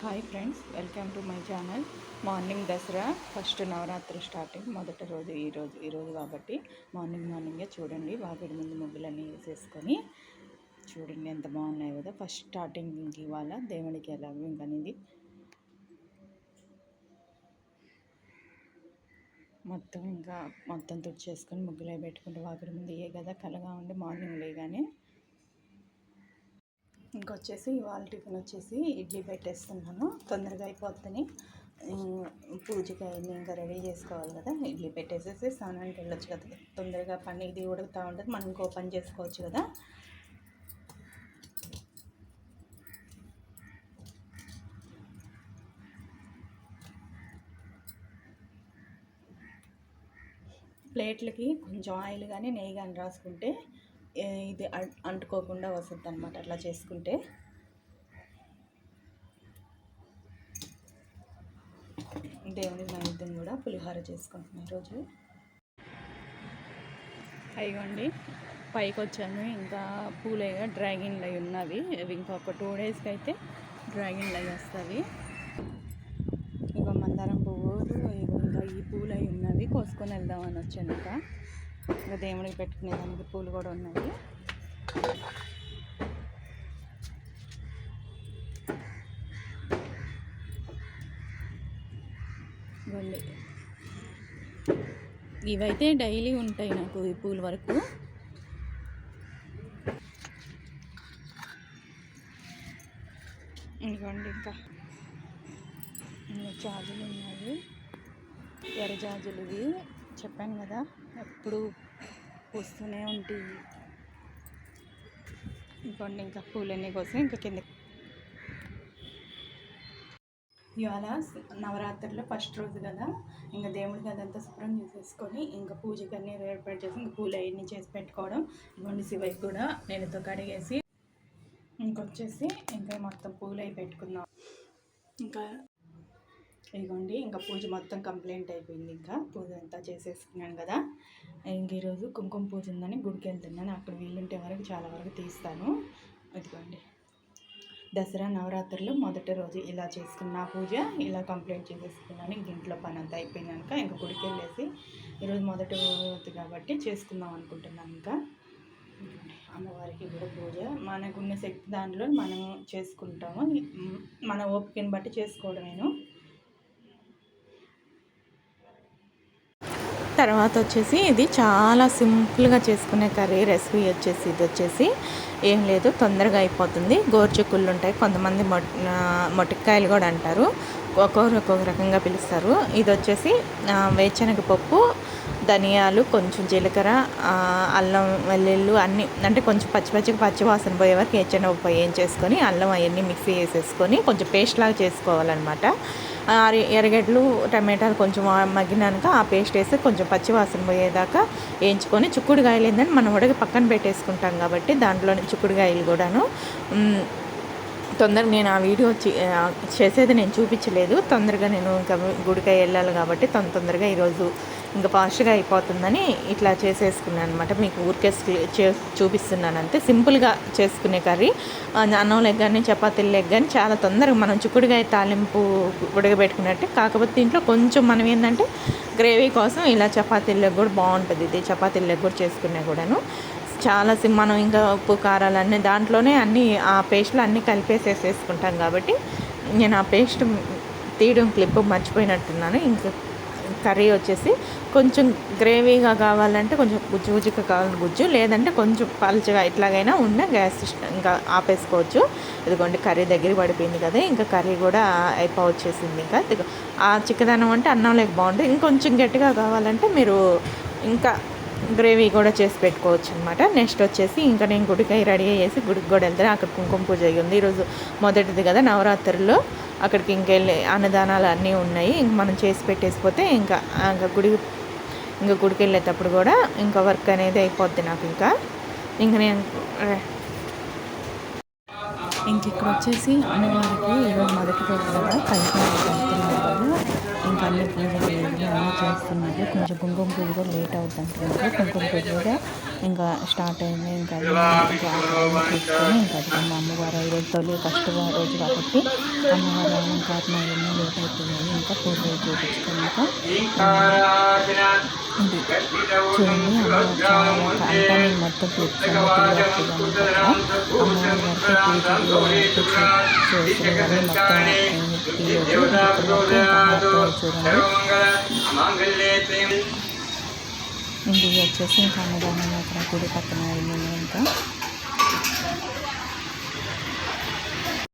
Hi friends welcome to my channel morning Dasara first Navaratri starting మొదటి రోజు ఈరోజు ఈరోజు కాబట్టి మార్నింగ్ మార్నింగే చూడండి. వాకిడి ముందు ముగ్గులన్నీ వేసేసుకొని చూడండి ఎంత బాగున్నాయి కదా. ఫస్ట్ స్టార్టింగ్ ఇవాళ దేవుడికి ఎలా ఇంకనేది మొత్తం ఇంకా మొత్తం తుడిచేసుకొని ముగ్గులే పెట్టుకుంటే వాకిడి ముందు ఏ కదా కలగా ఉండి మార్నింగ్ లేగానే ఇంకొచ్చేసి ఇవాళ టిఫిన్ వచ్చేసి ఇడ్లీ పెట్టేస్తున్నాను. తొందరగా అయిపోతుంది. పూజకి అయింది ఇంకా రెడీ చేసుకోవాలి కదా ఇడ్లీ పెట్టేసేసి స్నానానికి వెళ్ళొచ్చు కదా. తొందరగా పని ఇది ఉడుకుతూ ఉంటుంది మనం ఇంకో పని చేసుకోవచ్చు కదా. ప్లేట్లకి కొంచెం ఆయిల్ కానీ నెయ్యి కానీ రాసుకుంటే ఇది అంటుకోకుండా వస్తుంది అనమాట అట్లా చేసుకుంటే. దేవుని నైవేద్యం కూడా పులిహోర చేసుకుంటున్నాం ఈరోజు అయ్యండి పైకి వచ్చాను ఇంకా పూలే డ్రాగన్ లై ఉన్నవి. అవి ఇంకొక టూ డేస్కి అయితే డ్రాగన్ లై వస్తుంది ఇక మందారం పువ్వులు ఇంకా ఈ పూలు అవి ఉన్నవి కోసుకొని వెళ్దామని వచ్చాను ఇంకా. ఇంకా దేవుడికి పెట్టుకునేదానికి పూలు కూడా ఉన్నాయి. ఇవైతే డైలీ ఉంటాయి నాకు ఈ పూల వరకు. ఇదిగోండి ఇంకా. జాజులు ఉన్నాయి. ఎర్ర జాజులు ఇవి. చెప్పాను కదా. ఎప్పుడు పూస్తూనే ఉంటాయి ఇంకోండి ఇంకా పూలన్నీ కోసం ఇంకా కింద ఇవాళ నవరాత్రిలో ఫస్ట్ రోజు కదా. ఇంకా దేవుడికి అదంతా శుభ్రం చేసేసుకొని ఇంకా పూజకి అన్నీ ఏర్పాటు చేసి ఇంకా పూలు అవన్నీ చేసి పెట్టుకోవడం. ఇవ్వండి శివయ్య కూడా నేనుతో కడిగేసి ఇంకొచ్చేసి ఇంకా మొత్తం పూలు అవి పెట్టుకుందాం. ఇంకా ఇదిగోండి ఇంకా పూజ మొత్తం కంప్లైంట్ అయిపోయింది ఇంకా. పూజ అంతా చేసేసుకున్నాను కదా. ఇంక ఈరోజు కుంకుమ పూజ ఉందని గుడికి వెళ్తున్నాను. అక్కడ వీలుంటే వరకు చాలా వరకు తీస్తాను. ఇదిగోండి. దసరా నవరాత్రులు మొదటి రోజు ఇలా చేసుకున్న పూజ ఇలా కంప్లీట్ చేసేసుకున్నాను. ఇంక ఇంట్లో పని అంతా అయిపోయినాక ఇంకా గుడికి వెళ్ళేసి ఈరోజు మొదటి రోజు కాబట్టి చేసుకుందాం అనుకుంటున్నాను ఇంకా. అమ్మవారికి కూడా పూజ. మనకున్న శక్తి దాంట్లో మనం చేసుకుంటాము. మన ఓపికని బట్టి చేసుకోవడమేను. తర్వాత వచ్చేసి ఇది చాలా సింపుల్గా చేసుకునే కర్రీ రెసిపీ వచ్చేసి ఇది వచ్చేసి. ఏం లేదు తొందరగా అయిపోతుంది. గోర్చుకుళ్ళు ఉంటాయి కొంతమంది మొట్ మొటికాయలు కూడా అంటారు. ఒక్కొక్కరు ఒక్కొక్క రకంగా పిలుస్తారు. ఇది వచ్చేసి వేరుశనగపప్పు ధనియాలు కొంచెం జీలకర్ర అల్లం వెల్లుల్లు అన్నీ అంటే కొంచెం పచ్చి పచ్చిగా పచ్చి వాసన పోయే వరకు వేరుశనగ ఏం చేసుకొని అల్లం అవన్నీ మిక్సీ వేసేసుకొని కొంచెం పేస్ట్ లాగా చేసుకోవాలన్నమాట. ఎర్రగడ్డలు టమాటాలు కొంచెం మగ్గినాక ఆ పేస్ట్ వేసి కొంచెం పచ్చివాసన పోయేదాకా వేయించుకొని చుక్కుడుకాయలు ఏంటంటే మనం ఉడకి పక్కన పెట్టేసుకుంటాం కాబట్టి దాంట్లోనే చుక్కుడుకాయలు కూడాను. తొందరగా నేను ఆ వీడియో చేసేది నేను చూపించలేదు. తొందరగా నేను ఇంకా గుడికాయ వెళ్ళాలి కాబట్టి తొందర తొందరగా ఈరోజు ఇంకా ఫాస్ట్గా అయిపోతుందని ఇట్లా చేసేసుకున్నాను అనమాట మీకు ఊరికే చూపిస్తున్నాను అంతే సింపుల్గా చేసుకునే కర్రీ. అన్నం లెగ్ కానీ చపాతీలు లెగ్ కానీ చాలా తొందరగా మనం చుక్కుడుగా తాలింపు ఉడకబెట్టుకున్నట్టే. కాకపోతే దీంట్లో కొంచెం మనం ఏంటంటే గ్రేవీ కోసం ఇలా చపాతీలు లెగ్ కూడా బాగుంటుంది. ఇది చపాతీలు లెగ్ కూడా చేసుకునే కూడాను. చాలా సిమ్ మనం ఇంకా ఉప్పు కారాలు అన్నీ దాంట్లోనే అన్నీ ఆ పేస్ట్లో అన్నీ కలిపేసేసేసుకుంటాం కాబట్టి నేను ఆ పేస్ట్ తీయడం క్లిప్ మర్చిపోయినట్టున్నాను. ఇంకా కర్రీ వచ్చేసి కొంచెం గ్రేవీగా కావాలంటే కొంచెం గుజ్జు గుజ్జుగా కావాలి గుజ్జు లేదంటే కొంచెం పలుచగా ఇట్లాగైనా ఉన్న గ్యాస్ ఇంకా ఆపేసుకోవచ్చు. ఇదిగోండి కర్రీ దగ్గర పడిపోయింది కదా ఇంకా కర్రీ కూడా అయిపోవచ్చేసింది ఇంకా. ఆ చిక్కదనం అంటే అన్నం లేక బాగుంటుంది. ఇంకొంచెం గట్టిగా కావాలంటే మీరు ఇంకా గ్రేవీ కూడా చేసి పెట్టుకోవచ్చు అనమాట నెక్స్ట్ వచ్చేసి ఇంకా నేను గుడికాయ రెడీ అయ్యేసి గుడికి కూడా వెళ్తాను అక్కడ కుంకుమ పూజ ఉంది. ఈరోజు మొదటిది కదా నవరాత్రుల్లో. అక్కడికి ఇంకెళ్ళి అన్నదానాలు అన్నీ ఉన్నాయి. ఇంక మనం చేసి పెట్టేసిపోతే ఇంకా ఇంకా గుడి ఇంకా గుడికి వెళ్ళేటప్పుడు కూడా ఇంకా వర్క్ అనేది అయిపోద్ది నాకు ఇంకా. ఇంకా నేను ఇంక ఇక్కడ వచ్చేసి అమ్మవారికి ఈరోజు మొదటి రోజు కదా కలిపి వెళ్తున్నారు పూజ ఇంకా అన్నీ చేస్తున్నారు కొంచెం కుంకుమ పూజ కూడా లేట్ అవుతుంది అంటున్నారు కుంకుమ పూజ కూడా ఇంకా స్టార్ట్ అయింది. ఇంకా అవి ఇంకా అక్కడ చూసుకొని ఇంకా అది మా అమ్మవారు ఈరోజు తొలి ఫస్ట్ రోజు కాబట్టి అమ్మవారి అలంకరణ అవన్నీ లేట్ అవుతున్నాయి. ఇంకా పూజ చేయించుకున్నాక ఇది చూడండి అమ్మవారు చాలా అంతా నేను మొత్తం కూర్చొని అమ్మవారి గారికి పూజలు చేసినవన్నీ మొత్తం చూడండి ఇంటికి వచ్చేసి ఇంకా అన్నదానం అక్కడ గుడి పక్కన ఇంకా